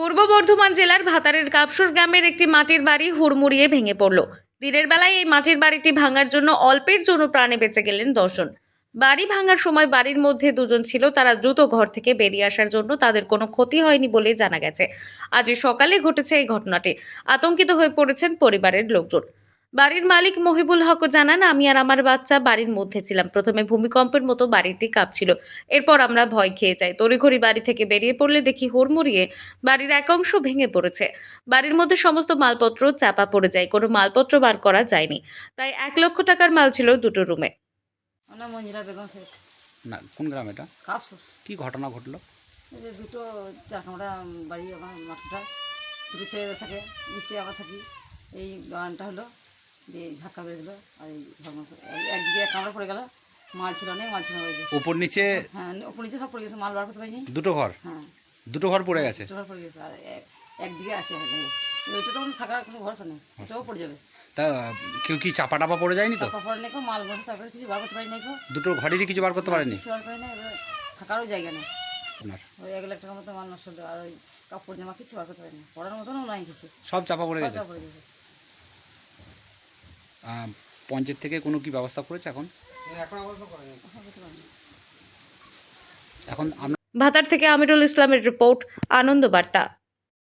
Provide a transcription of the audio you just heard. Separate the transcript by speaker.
Speaker 1: পূর্ব বর্ধমান জেলার ভাতারের কাপসুর গ্রামের একটি মাটির বাড়ি হুড়মুড়িয়ে ভেঙে পড়ল। দিনের বেলায় এই মাটির বাড়িটি ভাঙার জন্য অল্পের জন্য প্রাণে বেঁচে গেলেন দর্শন। বাড়ি ভাঙার সময় বাড়ির মধ্যে দুজন ছিল, তারা দ্রুত ঘর থেকে বেরিয়ে আসার জন্য তাদের কোনো ক্ষতি হয়নি বলে জানা গেছে। আজ সকালে ঘটেছে এই ঘটনাটি। আতঙ্কিত হয়ে পড়েছেন পরিবারের লোকজন। বাড়ির মালিক মহিবুল হক জানান আমি আর আমার বাচ্চা বাড়ির মধ্যে ছিলাম। প্রথমে ভূমিকম্পের মতো বাড়িটি কাঁপছিল। এরপর আমরা ভয় খেয়ে যাই। তড়িঘড়ি বাড়ি থেকে বেরিয়ে পড়লে দেখি হুড়মুড়িয়ে বাড়ির এক অংশ ভেঙে পড়েছে। বাড়ির মধ্যে সমস্ত মালপত্র চাপা পড়ে যায়। কোনো মালপত্র বার করা যায়নি। প্রায় এক লক্ষ টাকার মাল ছিল দুটো রুমে।
Speaker 2: আমার নাম মঞ্জিরা বেগম শেখ।
Speaker 3: না কোন গ্রাম এটা? কি ঘটনা ঘটলো?
Speaker 2: দুটো চার কামড়া বাড়ি আমার মাঠটা দুটো ছেলে থাকে নিচে আমরা থাকি। এই গানটা হলো দিয়ে ধাক্কা বেড়ে দিল আর এই ধর্মস- একদিকে এক কামড়া পড়ে গেল মাল ছিল অনেক মাল ছিল ওই
Speaker 3: উপর নিচে?
Speaker 2: হ্যাঁ ওপর নিচে সব পড়ে গেছে মাল বার করতে পারিনি।
Speaker 3: দুটো ঘর?
Speaker 2: হ্যাঁ।
Speaker 3: দুটো ঘর পড়ে গেছে?
Speaker 2: দুটো ঘর পড়ে গেছে আর একদিকে আছে ওইটা তখন থাকার কোনো ভরসা নেই ওটাও পড়ে যাবে।
Speaker 3: তা কেউ কি চাপা টাপা পড়ে যায়নি তো?
Speaker 2: চাপা পড়ে নেই মাল বসে চাপা কিছু বার করতে পারি নাই কো
Speaker 3: দুটো ঘরেরই কিছু বার করতে পারেনি?
Speaker 2: কিছু বার করে এবার থাকারও জায়গা নেই।
Speaker 3: আপনার?
Speaker 2: ওই এক লাখ টাকার মতো মাল নষ্ট আর ওই কাপড় জামা কিছু বার করতে পারিনি। পড়ার মতনও নাই কিছু।
Speaker 3: সব চাপা পড়ে গেছে?
Speaker 2: সব পড়ে গেছে।
Speaker 3: পঞ্চায়েত থেকে কোনো কি ব্যবস্থা করেছে এখন?
Speaker 2: এখন
Speaker 1: ভাতার থেকে আমিরুল ইসলামের রিপোর্ট, আনন্দ বার্তা।